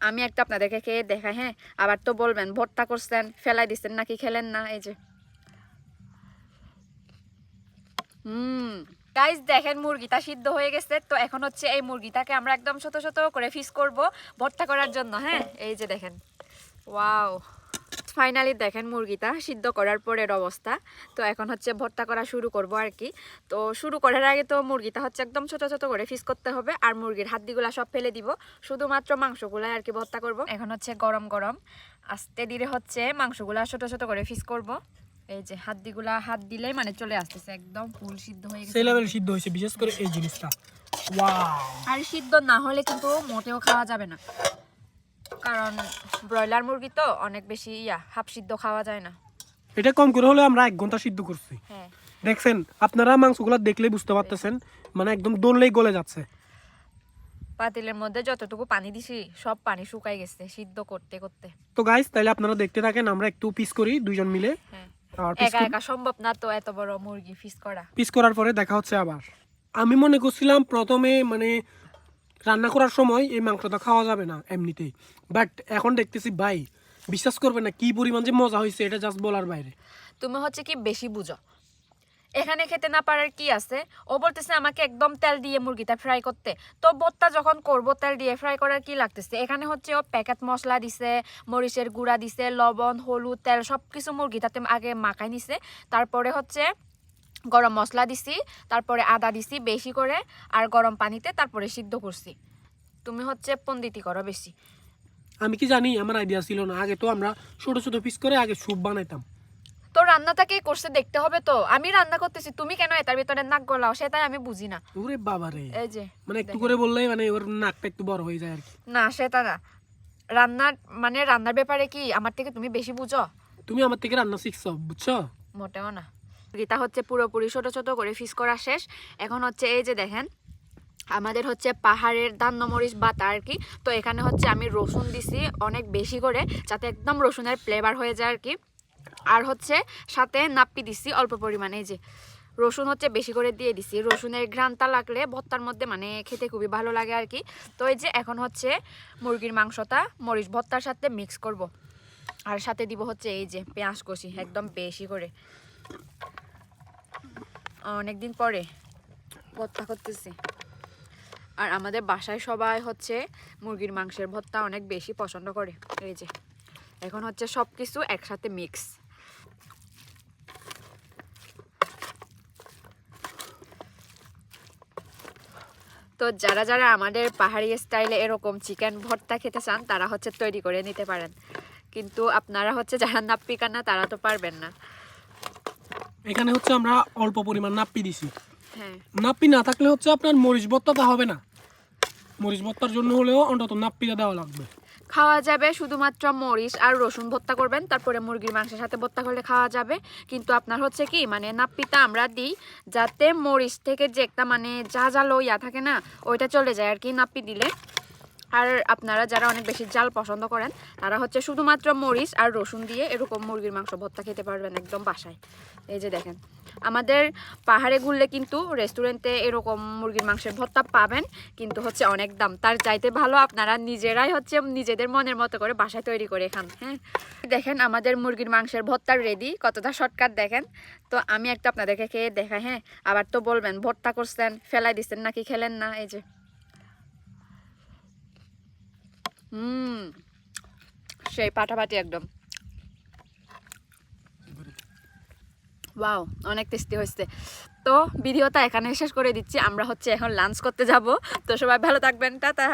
আমি একটা আপনাদেরকে খেয়ে দেখা হ্যাঁ? আবার তো বলবেন, ভর্তা করছেন, ফেলাই দিচ্ছেন, নাকি খেলেন না? এই যে। হুম। গাইজ দেখেন মুরগিটা সিদ্ধ হয়ে গেছে, তো এখন হচ্ছে এই মুরগিটাকে আমরা একদম শত শত করে ফিস করব ভর্তা করার জন্য হ্যাঁ? এই যে দেখেন। ওয়াও ফাইনালি দেখেন মুরগিটা সিদ্ধ করার পরের অবস্থা। তো এখন হচ্ছে ভর্তা করা শুরু করব আর কি। তো শুরু করার আগে তো মুরগিটা হচ্ছে একদম ছোট ছোট করে ফিস করতে হবে আর মুরগির হাড্ডিগুলা সব ফেলে দিব। শুধুমাত্র মাংসগুলাই আর কি ভর্তা করব। এখন হচ্ছে গরম গরম। আস্তে ধীরে হচ্ছে মাংসগুলা ছোট ছোট করে ফিস করব। এই যে হাড্ডিগুলা হাত দিলেই মানে চলে আসতেছে একদম ফুল সিদ্ধ হয়ে গেছে। সেই লেভেল সিদ্ধ হয়েছে বিশেষ করে এই জিনিসটা। ওয়াও আর সিদ্ধ না হলে কিন্তু মোটেও খাওয়া যাবে না। কারণ ব্রয়লার মুরগি তো অনেক বেশি ইয়া হাফ সিদ্ধ খাওয়া যায় না। এটা কম করে হলে আমরা এক ঘণ্টা সিদ্ধ করছি। হ্যাঁ। দেখছেন আপনারা মাংসগুলো দেখলেই বুঝতে পারতেছেন মানে একদম দৌড়লেই গলে যাচ্ছে। পাতিলের মধ্যে যতটুকু পানি দিছি সব পানি শুকাই গেছে সিদ্ধ করতে করতে। তো গাইস তাইলে আপনারা দেখতে থাকেন আমরা একটু পিস করি দুইজন মিলে। হ্যাঁ। আর একা একা সম্ভব না তো এত বড় মুরগি পিস করা। পিস করার পরে দেখা হচ্ছে আবার। আমি মনে করছিলাম প্রথমে মানে রান্না করার সময় এই মাংসটা খাওয়া যাবে না এমনিতেই। বাট এখন দেখতেছি ভাই, বিশ্বাস করবে না, কি পরিমাণ যে মজা হয়েছে, এটা জাস্ট বলার বাইরে। তুমি হচ্ছে কি বেশি বুঝো? এখানে খেতে না পারার কি আছে? ও বলতেছে আমাকে একদম তেল দিয়ে মুরগিটা ফ্রাই করতে। তো ভর্তা যখন করব, তেল দিয়ে ফ্রাই করার কি লাগতেছে? এখানে হচ্ছে ও প্যাকেট মশলা দিছে, মরিচের গুঁড়া দিছে, লবণ, হলুদ, তেল সব কিছু মুরগিটাতে আগে মাখাই নিছে। তারপরে হচ্ছে গরম মশলা দিছি তারপরে আদা দিছি বেশি করে আর গরম পানিতে তারপরে সিদ্ধ করছি। তুমি হচ্ছে পন্দিতি করো বেশি। আমি কি জানি আমার আইডিয়া ছিল না। আগে তো আমরা ছোট ছোট পিস করে আগে স্যুপ বানাইতাম। তো রান্নাটাকে করছে দেখতে হবে তো। আমি রান্না করতেছি তুমি কেন এটার ভিতরে নাক গলাও? সেটাই আমি বুঝি না। ওরে বাবা রে এই যে মানে একটু করে বললেই মানে ওর নাকটা একটু বড় হয়ে যায় আর কি। না সেটা না। রান্নার মানে রান্নার ব্যাপারে কি আমার থেকে তুমি বেশি বুঝো? তুমি আমার থেকে রান্না শিখছো বুঝছ? মোটেও না। গীতা হচ্ছে পুরোপুরি ছোট ছোট করে ফিস করা শেষ। এখন হচ্ছে এই যে দেখেন, আমাদের হচ্ছে পাহাড়ের ধান্য মরিচ বাতা আর কি। তো এখানে হচ্ছে আমি রসুন দিছি অনেক বেশি করে, যাতে একদম রসুনের ফ্লেভার হয়ে যায় আর কি। আর হচ্ছে সাথে নাপ্পি দিছি অল্প পরিমাণে যে রসুন হচ্ছে বেশি করে দিয়ে দিছি। রসুনের ঘ্রানটা লাগলে ভত্তার মধ্যে মানে খেতে খুবই ভালো লাগে আর কি। তো এই যে এখন হচ্ছে মুরগির মাংসটা মরিচ ভর্তার সাথে মিক্স করব। আর সাথে দিব হচ্ছে এই যে পেঁয়াজ কষি, একদম বেশি করে। অনেকদিন পরে ভর্তা করতেছি। আর আমাদের বাসায় সবাই হচ্ছে মুরগির মাংসের ভর্তা অনেক বেশি পছন্দ করে। এই যে, এখন হচ্ছে সব কিছু একসাথে মিক্স তো যারা যারা আমাদের পাহাড়ি স্টাইলে এরকম চিকেন ভর্তা খেতে চান, তারা হচ্ছে তৈরি করে নিতে পারেন। কিন্তু আপনারা হচ্ছে যারা নাপ্পি কানা তারা তো পারবেন না। এখানে হচ্ছে আমরা অল্প পরিমাণ নাপ্পি দিছি। হ্যাঁ। নাপ্পি না থাকলে হচ্ছে আপনার মরিচ ভর্তাটা হবে না। মরিচ ভর্তার জন্য হলেও অন্তত নাপ্পিটা দেওয়া লাগবে। খাওয়া যাবে শুধুমাত্র মরিচ আর রসুন ভর্তা করবেন তারপরে মুরগির মাংসের সাথে ভর্তা করলে খাওয়া যাবে। কিন্তু আপনার হচ্ছে কি মানে নাপ্পিটা আমরা দিই যাতে মরিচ থেকে যে একটা মানে যা যা লইয়া থাকে না ওইটা চলে যায় আর কি নাপ্পি দিলে। আর আপনারা যারা অনেক বেশি জাল পছন্দ করেন, তারা হচ্ছে শুধুমাত্র মরিচ আর রসুন দিয়ে এরকম মুরগির মাংস ভর্তা খেতে পারবেন একদম বাসায়। এই যে দেখেন, আমাদের পাহাড়ে ঘুরলে কিন্তু রেস্টুরেন্টে এরকম মুরগির মাংসের ভর্তা পাবেন, কিন্তু হচ্ছে অনেক দাম। তার চাইতে ভালো আপনারা নিজেরাই হচ্ছে নিজেদের মনের মতো করে বাসায় তৈরি করে খান হ্যাঁ। দেখেন, আমাদের মুরগির মাংসের ভর্তা রেডি কতটা শর্টকাট দেখেন। তো আমি একটা আপনাদেরকে খেয়ে দেখা হ্যাঁ। আবার তো বলবেন, ভর্তা করছেন, ফেলাই দিচ্ছেন নাকি খেলেন না, এই যে। হুম। সেই পাটাপাটি একদম। ওয়াও, অনেক টেস্টি হয়েছে। তো ভিডিওটা এখানে শেষ করে দিচ্ছি। আমরা হচ্ছে এখন লাঞ্চ করতে যাব। তো সবাই ভালো থাকবেন। টাটা।